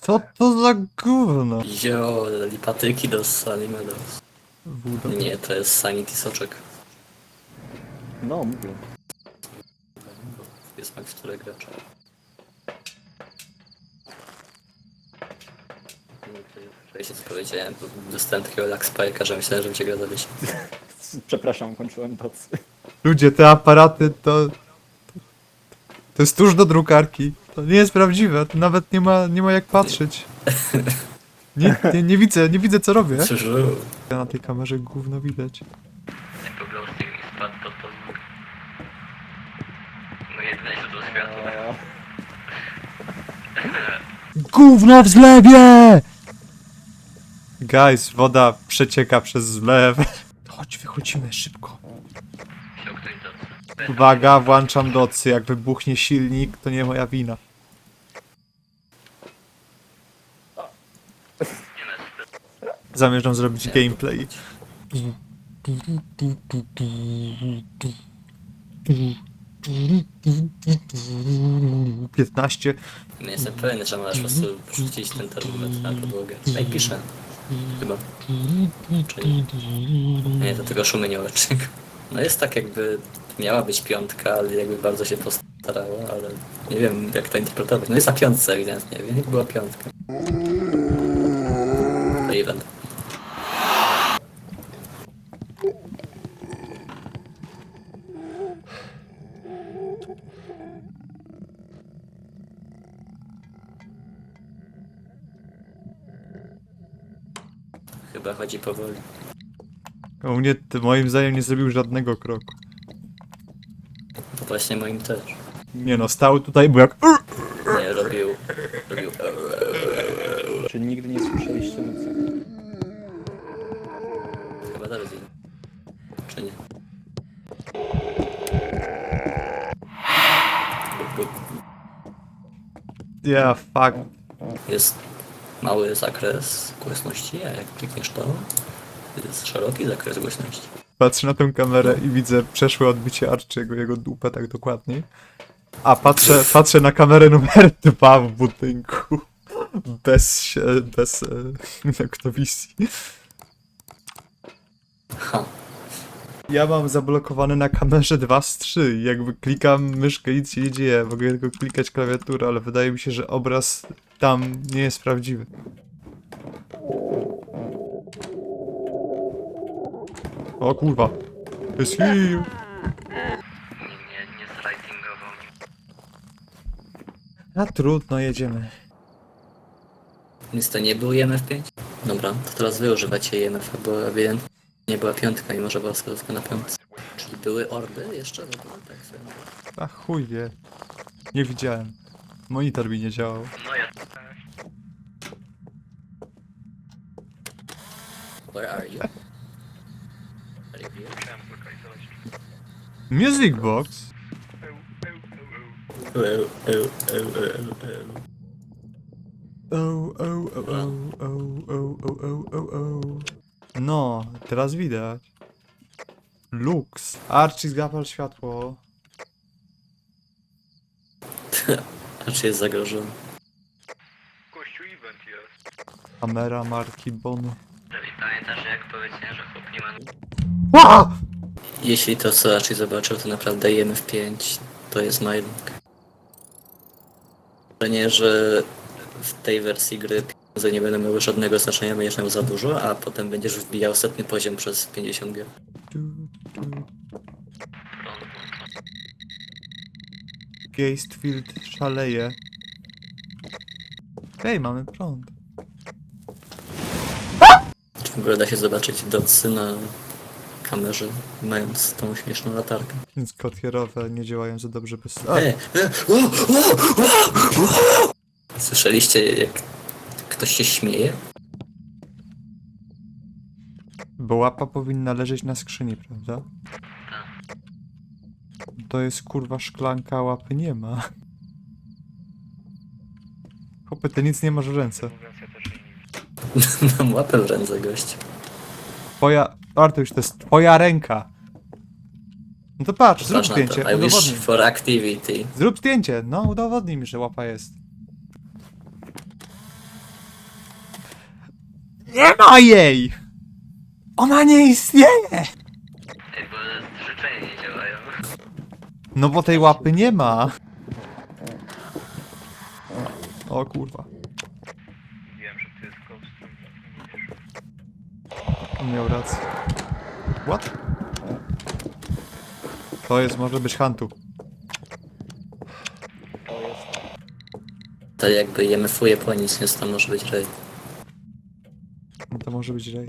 Co to za gówno? Jo, patyki do Sunny Meadows. Wuda. Nie, to jest Sanity Soczek. No, mówię. Jest Max, który gracza. Wcześniej co powiedziałem, dostałem takiego lag spike'a, że myślałem, że cię gra zabić. Przepraszam, kończyłem docy. Ludzie, te aparaty to... To jest tuż do drukarki. To nie jest prawdziwe, to nawet nie ma, nie ma jak patrzeć. Nie, nie, nie widzę, nie widzę co robię. Cóż, Na tej kamerze gówno widać. spadł. No jedyne źródło światła. Gówno w zlewie! Guys, woda przecieka przez zlew. Chodź, wychodzimy szybko. Ktoś. Uwaga, włączam docy. Jak wybuchnie silnik, to nie moja wina. Zamierzam zrobić gameplay. 15. Nie jestem pewien, że masz po prostu wrzucić ten termometr na podłogę. Ej, piszę. Chyba. Czy nie? Nie, to tylko szumieniołecznik. No jest tak jakby miała być piątka, ale jakby bardzo się postarało, ale nie wiem jak to interpretować. No jest na piątce ewidentnie, więc była piątka. Event. Chyba chodzi powoli. U mnie ty, moim zdaniem nie zrobił żadnego kroku. To właśnie moim też. Nie no, stał tutaj, był jak... Nie, robił... robił... Czy nigdy nie słyszeliście muzyki? Chyba dalej. Czy nie? Yeah, fuck. Jest mały zakres głośności, a jak klikniesz to, jest szeroki zakres głośności. Patrzę na tę kamerę i widzę przeszłe odbicie Archiego, jego dupę tak dokładniej. A patrzę, patrzę na kamerę numer dwa w budynku. Bez się, bez e, noktowizji. Ha, Ja mam zablokowane na kamerze 2 z 3 i jakby klikam myszkę nic się nie dzieje, mogę tylko klikać klawiaturę, ale wydaje mi się, że obraz tam nie jest prawdziwy. O kurwa. To jest nie, nie, zratingował. A trudno, jedziemy. Nic to nie był IMF5? Dobra, to teraz wy używacie IMF, bo ewidentnie nie była piątka, mimo że była wskazówka na piątce. Czyli były orby jeszcze? No to tak sobie. A chuj wie. Nie widziałem. Monitor mi nie działał. No ja. Where are you? Are you here? Music box? Eł, eł. Oh, oh, oh, oh, oh, oh, oh, oh, oh. No, teraz widać. Lux. Archie zgapał światło. A czy jest zagrożony? Gościu event jest. Kamera marki Bono. Pamiętasz jak powiedziałem, że chłop nie ma... A! Jeśli to co raczej zobaczył, to naprawdę IMF 5 to jest Mylink. Nie, że w tej wersji gry pieniądze nie będą miały żadnego znaczenia, będziesz miał za dużo, a potem będziesz wbijał setny poziom przez 50 gier. Geistfield szaleje. Hej, mamy prąd. Czy w ogóle da się zobaczyć docy na kamerze, mając tą śmieszną latarkę? Więc kotwierowe nie działają za dobrze bez... A, E, e, o, o, o, o! Słyszeliście jak ktoś się śmieje? bo łapa powinna leżeć na skrzyni, prawda? To jest kurwa szklanka, a łapy nie ma. Chłopie, ty nic nie masz w ręce. Mam łapę w ręce, gość. Twoja... Artuś, to jest twoja ręka. No to patrz, zrób Patrz na to. zdjęcie, I wish udowodnij. for activity. Zrób zdjęcie, no udowodnij mi, że łapa jest. Nie ma jej! Ona nie istnieje! Ej, bo życzenia nie działają. No bo tej łapy nie ma. O kurwa. Wiem, że ty jest. On miał rację. What? To jest, może być Hantu. To jest... To jakby jemy fuje po nic, więc to może być rej. No może być Ray.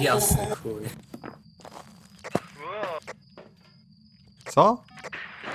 Jasny chuj. Co?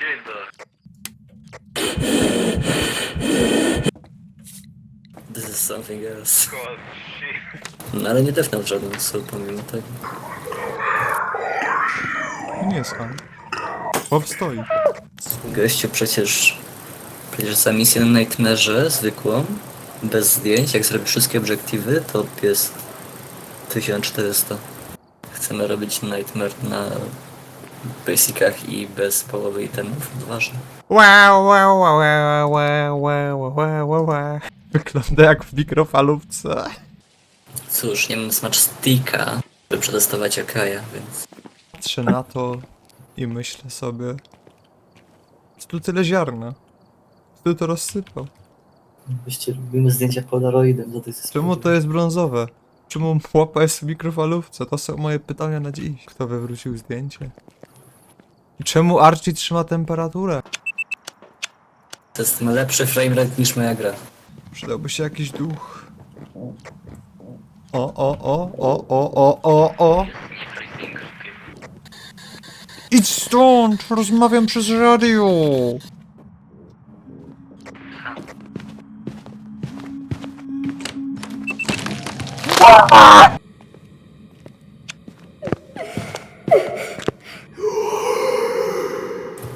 dzień dobry. This is something else. No ale nie defnął żaden sól pomimo tego. To nie jest. Chłop stoi. Gościu przecież... Przecież za misję na Nightmare'ze zwykłą, bez zdjęć, jak zrobi wszystkie obiektywy, to jest 1400. Chcemy robić Nightmare na basicach i bez połowy itemów. Wow, wow, wow, wow, wow, wow, wow, wow, wow. Wygląda jak w mikrofalówce. Cóż, nie mam smacz sticka, by przetestować Akaja, więc... Patrzę na to i myślę sobie... Co tu tyle ziarna? Kto to rozsypał? Właściwie robimy zdjęcia polaroidem, to jest... Czemu to jest brązowe? Czemu łapa jest w mikrofalówce? To są moje pytania na dziś. Kto wywrócił zdjęcie? I czemu Archie trzyma temperaturę? To jest lepszy framerate niż moja gra. Przydałby się jakiś duch. O, o, o, o, o, o, o, o. Idź stąd! Rozmawiam przez radio!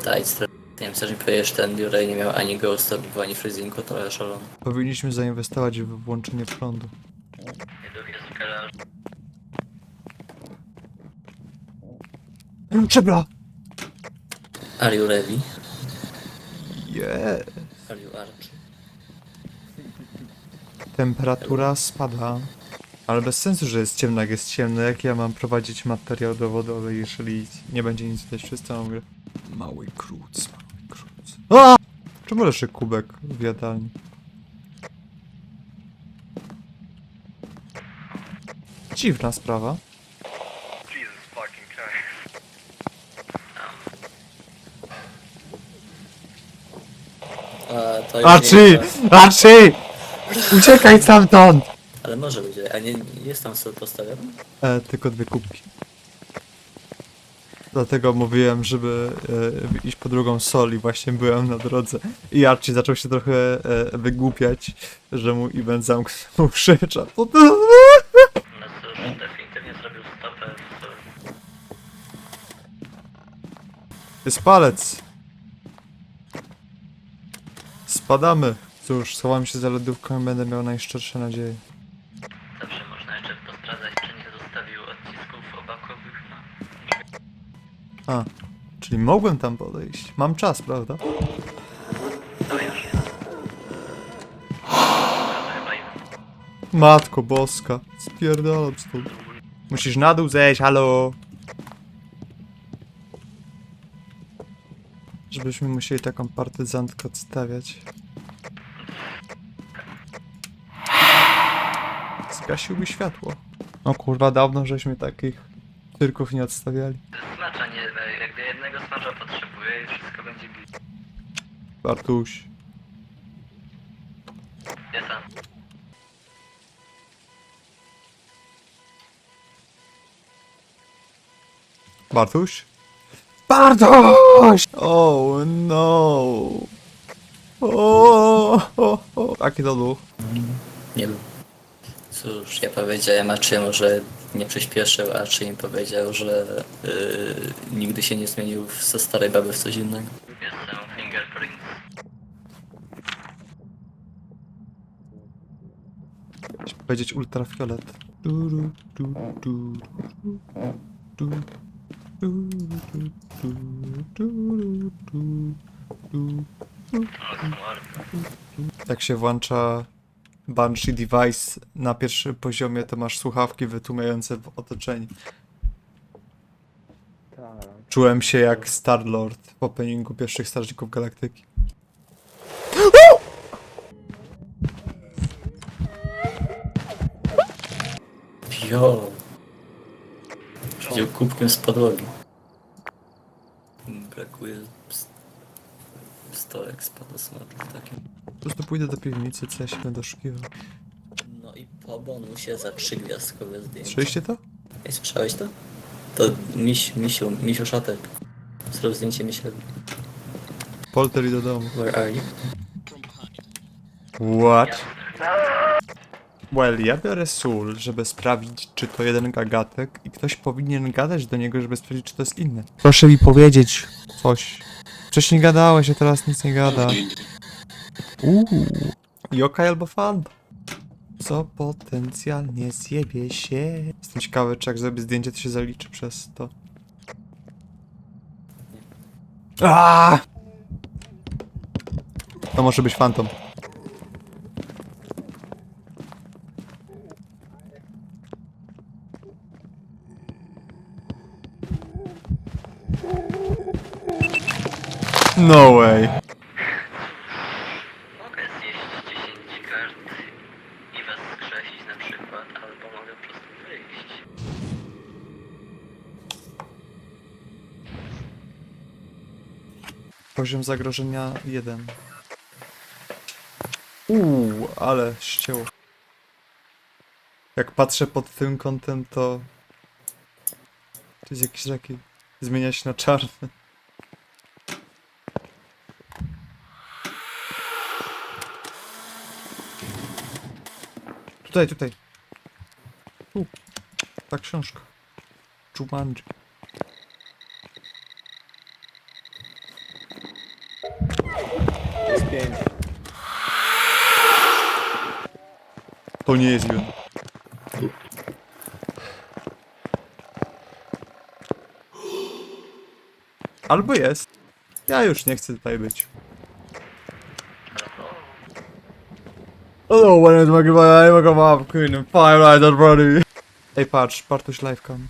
Daj, nie wiem, co mi powiesz, ten Duray nie miał ani ghosta, ani freezingu, to szalony. Powinniśmy zainwestować w włączenie prądu. Czebra! Are you ready? Yeah. Are you Archie? Temperatura spada. Ale bez sensu, że jest ciemno, jak jest ciemno. Jak ja mam prowadzić materiał dowodowy, jeżeli nie będzie nic widać? Wszyscy mówię. Mały kruc, mały kruc. A! Czemu leży kubek w jadalni? Dziwna sprawa. Jesus fucking Christ. A, to już Archie! nie- Archie! Uciekaj stamtąd! Ale może być, a nie, jest tam sobie postawiony? E, tylko dwie kubki. Dlatego mówiłem, żeby e, iść po drugą sol i właśnie byłem na drodze. I Archie zaczął się trochę e, wygłupiać, że mu event zamknął krzycza. Cóż, definitywnie zrobił stopę. Jest palec. Spadamy. Cóż, schowam się za lodówką i będę miał najszczersze nadzieje. Zawsze można jeszcze posprawdzać, czy nie zostawił odcisków obakowych na... A, czyli mogłem tam podejść. Mam czas, prawda? Matko boska. Spierdalam stąd. Musisz na dół zejść, halo. Żebyśmy musieli taką partyzantkę odstawiać. Zgasiłby światło. O kurwa, dawno żeśmy takich cyrków nie odstawiali. Nie, smacza potrzebuje i wszystko będzie git. Bartuś. Sam. Bartuś? Bartuś! Oh no! O, o, o. Taki to duch. Nie był. Cóż, ja powiedziałem, a czy może nie przyspieszył, a czy im powiedział, że yy, nigdy się nie zmienił ze starej baby w coś innego. Chciałem powiedzieć ultrafiolet. Du, du, du, du, du, du, du, du, du, du, du, du, się włącza Banshee Device na pierwszym poziomie to masz słuchawki wytłumiające w otoczeniu. Tak. Czułem się jak Star-Lord w openingu pierwszych Strażników Galaktyki. Jo! Wziął kubkiem z podłogi. Brakuje st- stołek z podosmaczem takim. Pójdę do piwnicy, co ja się będę oszukiwał. No i po bonusie za trzy gwiazdkowe zdjęcie. Słyszeliście to? Ej, słyszałeś to? To miś, misiu, misiu szatek. Zrób zdjęcie misiowi. Polter i do domu. Where are you? What? Well, ja biorę sól, żeby sprawdzić, czy to jeden gagatek i ktoś powinien gadać do niego, żeby sprawdzić, czy to jest inny. Proszę mi powiedzieć coś. Wcześniej gadałeś, a teraz nic nie gada. Uuu. Albo fan. Co potencjalnie zjebie się. Jestem ciekawy, czy jak zrobię zdjęcie, to się zaliczy przez to. Aaaa! To może być fantom. No way. Mogę zjeść 10 kart i was skrzesić na przykład, albo mogę po prostu wyjść. Poziom zagrożenia 1. Uuu, ale ścięło. Jak patrzę pod tym kątem, to... To jest jakiś taki... Zmienia się na czarny. Tutaj, tutaj. Tu. Ta książka. Jumanji. Pięć. To nie jest Jun. Albo jest. Ja już nie chcę tutaj być. Hello, when it's my I'm a mom, queen and fire rider brody. Ej, patrz, Bartuś livecam.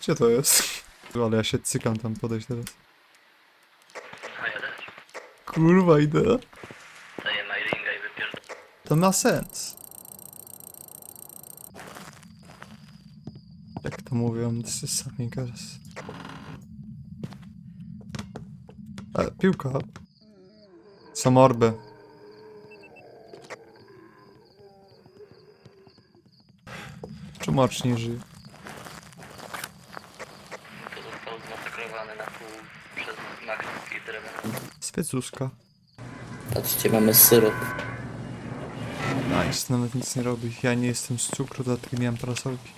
Gdzie to jest? Ale ja się cykam tam podejść teraz. Kurwa, idę. Daję mailinga i wypierdolę. To ma sens. Jak to mówią, this is. E, piłka. Są orby. Czemu nie żyje? To został zmasakrowany na pół przez Max i Spiecuska. Patrzcie, mamy syrop. Nice, nawet nic nie robi. Ja nie jestem z cukru, dlatego nie mam parasolki.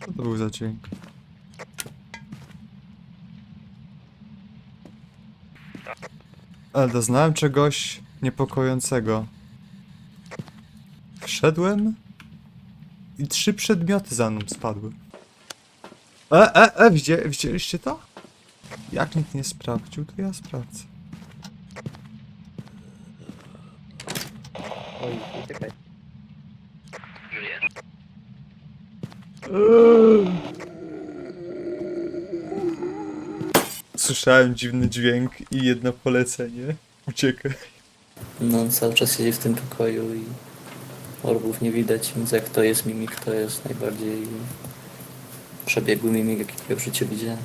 Co to był za dźwięk? Ale doznałem czegoś niepokojącego. Wszedłem i trzy przedmioty za mną spadły. E, e, e, widzia, widzieliście to? Jak nikt nie sprawdził, to ja sprawdzę. Oj, uciekaj. Słyszałem dziwny dźwięk i jedno polecenie. Uciekaj. No, on cały czas siedzi w tym pokoju i orbów nie widać, więc jak to jest mimik, to jest najbardziej przebiegły mimik, jakiego w życiu widziałem.